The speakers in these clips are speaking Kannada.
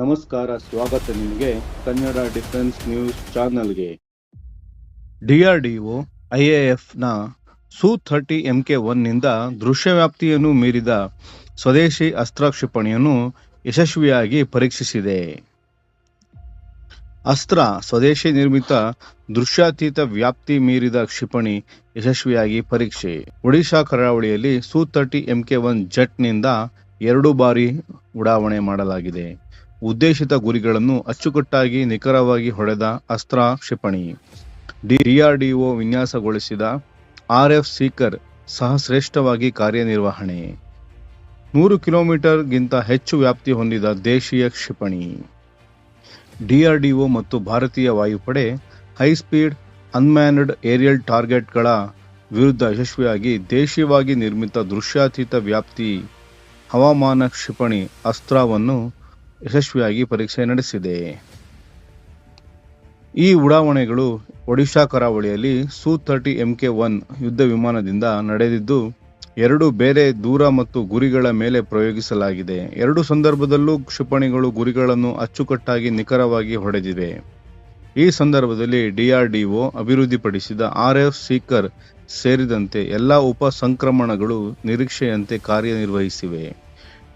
ನಮಸ್ಕಾರ, ಸ್ವಾಗತ ನಿಮಗೆ ಕನ್ನಡ ಡಿಫೆನ್ಸ್ ನ್ಯೂಸ್ ಚಾನಲ್ಗೆ. ಡಿಆರ್ಡಿಒ, ಐಎಎಫ್ನ ಸು ಥರ್ಟಿ ಎಂಕೆ ಒನ್ನಿಂದ ದೃಶ್ಯವ್ಯಾಪ್ತಿಯನ್ನು ಮೀರಿದ ಸ್ವದೇಶಿ ಅಸ್ತ್ರ ಕ್ಷಿಪಣಿಯನ್ನು ಯಶಸ್ವಿಯಾಗಿ ಪರೀಕ್ಷಿಸಿದೆ. ಅಸ್ತ್ರ ಸ್ವದೇಶಿ ನಿರ್ಮಿತ ದೃಶ್ಯಾತೀತ ವ್ಯಾಪ್ತಿ ಮೀರಿದ ಕ್ಷಿಪಣಿ ಯಶಸ್ವಿಯಾಗಿ ಪರೀಕ್ಷೆ. ಒಡಿಶಾ ಕರಾವಳಿಯಲ್ಲಿ ಸು ತರ್ಟಿ ಎಂಕೆ ಒನ್ ಜೆಟ್ನಿಂದ ಎರಡು ಬಾರಿ ಉಡಾವಣೆ ಮಾಡಲಾಗಿದೆ. ಉದ್ದೇಶಿತ ಗುರಿಗಳನ್ನು ಅಚ್ಚುಕಟ್ಟಾಗಿ ನಿಖರವಾಗಿ ಹೊಡೆದ ಅಸ್ತ್ರ ಕ್ಷಿಪಣಿ. ಡಿಆರ್ಡಿಒ ವಿನ್ಯಾಸಗೊಳಿಸಿದ ಆರ್ಎಫ್ ಸೀಕರ್ ಸಹ ಶ್ರೇಷ್ಠವಾಗಿ ಕಾರ್ಯನಿರ್ವಹಣೆ. ನೂರು ಕಿಲೋಮೀಟರ್ಗಿಂತ ಹೆಚ್ಚು ವ್ಯಾಪ್ತಿ ಹೊಂದಿದ ದೇಶೀಯ ಕ್ಷಿಪಣಿ. ಡಿಆರ್ಡಿಒ ಮತ್ತು ಭಾರತೀಯ ವಾಯುಪಡೆ ಹೈಸ್ಪೀಡ್ ಅನ್ಮ್ಯಾನ್ಡ್ ಏರಿಯಲ್ ಟಾರ್ಗೆಟ್ಗಳ ವಿರುದ್ಧ ಯಶಸ್ವಿಯಾಗಿ ದೇಶೀಯವಾಗಿ ನಿರ್ಮಿತ ದೃಶ್ಯಾತೀತ ವ್ಯಾಪ್ತಿ ಹವಾಮಾನ ಕ್ಷಿಪಣಿ ಅಸ್ತ್ರವನ್ನು ಯಶಸ್ವಿಯಾಗಿ ಪರೀಕ್ಷೆ ನಡೆಸಿದೆ. ಈ ಉಡಾವಣೆಗಳು ಒಡಿಶಾ ಕರಾವಳಿಯಲ್ಲಿ ಸು ತರ್ಟಿ ಎಂಕೆ ಒನ್ ಯುದ್ಧ ವಿಮಾನದಿಂದ ನಡೆದಿದ್ದು, ಎರಡು ಬೇರೆ ದೂರ ಮತ್ತು ಗುರಿಗಳ ಮೇಲೆ ಪ್ರಯೋಗಿಸಲಾಗಿದೆ. ಎರಡು ಸಂದರ್ಭದಲ್ಲೂ ಕ್ಷಿಪಣಿಗಳು ಗುರಿಗಳನ್ನು ಅಚ್ಚುಕಟ್ಟಾಗಿ ನಿಖರವಾಗಿ ಹೊಡೆದಿವೆ. ಈ ಸಂದರ್ಭದಲ್ಲಿ ಡಿಆರ್ಡಿಒ ಅಭಿವೃದ್ಧಿಪಡಿಸಿದ ಆರ್ಎಫ್ ಸೀಕರ್ ಸೇರಿದಂತೆ ಎಲ್ಲ ಉಪ ಸಂಕ್ರಮಣಗಳು ನಿರೀಕ್ಷೆಯಂತೆ ಕಾರ್ಯನಿರ್ವಹಿಸಿವೆ.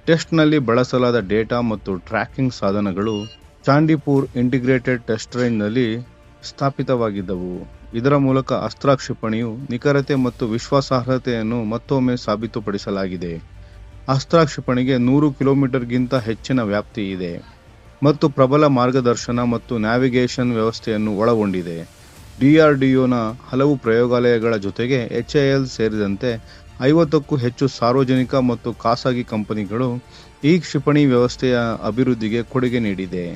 ಟೆಸ್ಟ್ನಲ್ಲಿ ಬಳಸಲಾದ ಡೇಟಾ ಮತ್ತು ಟ್ರ್ಯಾಕಿಂಗ್ ಸಾಧನಗಳು ಚಾಂಡಿಪುರ್ ಇಂಟಿಗ್ರೇಟೆಡ್ ಟೆಸ್ಟ್ ರೇಂಜ್ನಲ್ಲಿ ಸ್ಥಾಪಿತವಾಗಿದ್ದವು. ಇದರ ಮೂಲಕ ಅಸ್ತ್ರ ಕ್ಷಿಪಣಿಯು ನಿಖರತೆ ಮತ್ತು ವಿಶ್ವಾಸಾರ್ಹತೆಯನ್ನು ಮತ್ತೊಮ್ಮೆ ಸಾಬೀತುಪಡಿಸಲಾಗಿದೆ. ಅಸ್ತ್ರ ಕ್ಷಿಪಣಿಗೆ ನೂರು ಕಿಲೋಮೀಟರ್ಗಿಂತ ಹೆಚ್ಚಿನ ವ್ಯಾಪ್ತಿ ಇದೆ ಮತ್ತು ಪ್ರಬಲ ಮಾರ್ಗದರ್ಶನ ಮತ್ತು ನ್ಯಾವಿಗೇಷನ್ ವ್ಯವಸ್ಥೆಯನ್ನು ಒಳಗೊಂಡಿದೆ. ಡಿಆರ್ಡಿಒನ ಹಲವು ಪ್ರಯೋಗಾಲಯಗಳ ಜೊತೆಗೆ ಎಚ್ಎಎಲ್ ಸೇರಿದಂತೆ ಐವತ್ತಕ್ಕೂ ಹೆಚ್ಚು ಸಾರ್ವಜನಿಕ ಮತ್ತು ಖಾಸಗಿ ಕಂಪನಿಗಳು ಈ ಕ್ಷಿಪಣಿ ವ್ಯವಸ್ಥೆಯ ಅಭಿವೃದ್ಧಿಗೆ ಕೊಡುಗೆ ನೀಡಿದೆ.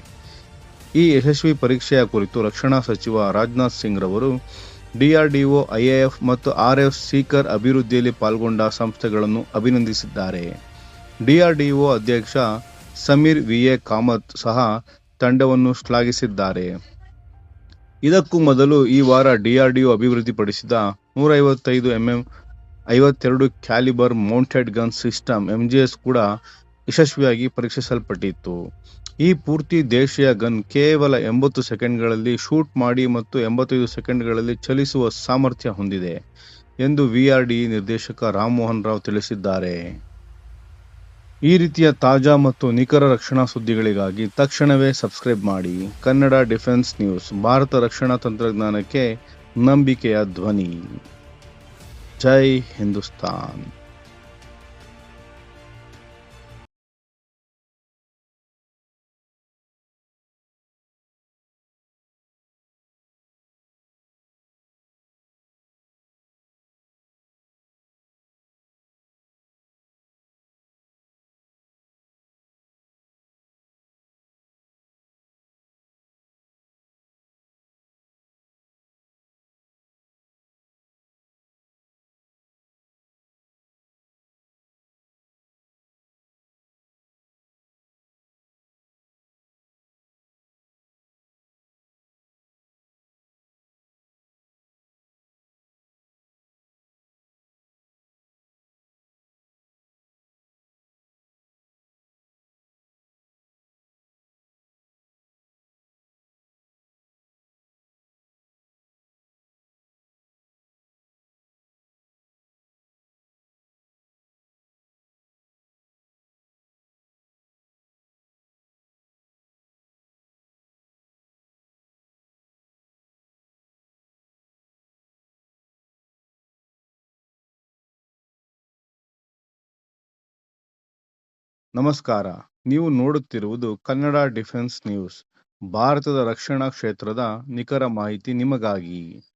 ಈ ಯಶಸ್ವಿ ಪರೀಕ್ಷೆಯ ಕುರಿತು ರಕ್ಷಣಾ ಸಚಿವ ರಾಜನಾಥ್ ಸಿಂಗ್ ರವರು ಡಿಆರ್ಡಿಒ, ಐಎಎಫ್ ಮತ್ತು ಆರ್ಎಫ್ ಸೀಕರ್ ಅಭಿವೃದ್ಧಿಯಲ್ಲಿ ಪಾಲ್ಗೊಂಡ ಸಂಸ್ಥೆಗಳನ್ನು ಅಭಿನಂದಿಸಿದ್ದಾರೆ. ಡಿಆರ್ಡಿಒ ಅಧ್ಯಕ್ಷ ಸಮೀರ್ ವಿಎ ಕಾಮತ್ ಸಹ ತಂಡವನ್ನು ಶ್ಲಾಘಿಸಿದ್ದಾರೆ. ಇದಕ್ಕೂ ಮೊದಲು ಈ ವಾರ ಡಿಆರ್ಡಿಒ ಅಭಿವೃದ್ಧಿಪಡಿಸಿದ ನೂರೈವತ್ತೈದು ಎಂಎಂ ಐವತ್ತೆರಡು calibre mounted gun system MGS ಕೂಡ ಯಶಸ್ವಿಯಾಗಿ ಪರೀಕ್ಷಿಸಲ್ಪಟ್ಟಿತ್ತು. ಈ ಪೂರ್ತಿ ದೇಶೀಯ ಗನ್ ಕೇವಲ ಎಂಬತ್ತು ಸೆಕೆಂಡ್ಗಳಲ್ಲಿ ಶೂಟ್ ಮಾಡಿ ಮತ್ತು ಎಂಬತ್ತೈದು ಸೆಕೆಂಡ್ಗಳಲ್ಲಿ ಚಲಿಸುವ ಸಾಮರ್ಥ್ಯ ಹೊಂದಿದೆ ಎಂದು ವಿಆರ್ಡಿ ನಿರ್ದೇಶಕ ರಾಮಮೋಹನ್ ರಾವ್ ತಿಳಿಸಿದ್ದಾರೆ. ಈ ರೀತಿಯ ತಾಜಾ ಮತ್ತು ನಿಖರ ರಕ್ಷಣಾ ಸುದ್ದಿಗಳಿಗಾಗಿ ತಕ್ಷಣವೇ ಸಬ್ಸ್ಕ್ರೈಬ್ ಮಾಡಿ. ಕನ್ನಡ ಡಿಫೆನ್ಸ್ ನ್ಯೂಸ್, ಭಾರತ ರಕ್ಷಣಾ ತಂತ್ರಜ್ಞಾನಕ್ಕೆ ನಂಬಿಕೆಯ ಧ್ವನಿ. जय हिंदुस्तान। ನಮಸ್ಕಾರ. ನೀವು ನೋಡುತ್ತಿರುವುದು ಕನ್ನಡ ಡಿಫೆನ್ಸ್ ನ್ಯೂಸ್. ಭಾರತದ ರಕ್ಷಣಾ ಕ್ಷೇತ್ರದ ನಿಖರ ಮಾಹಿತಿ ನಿಮಗಾಗಿ.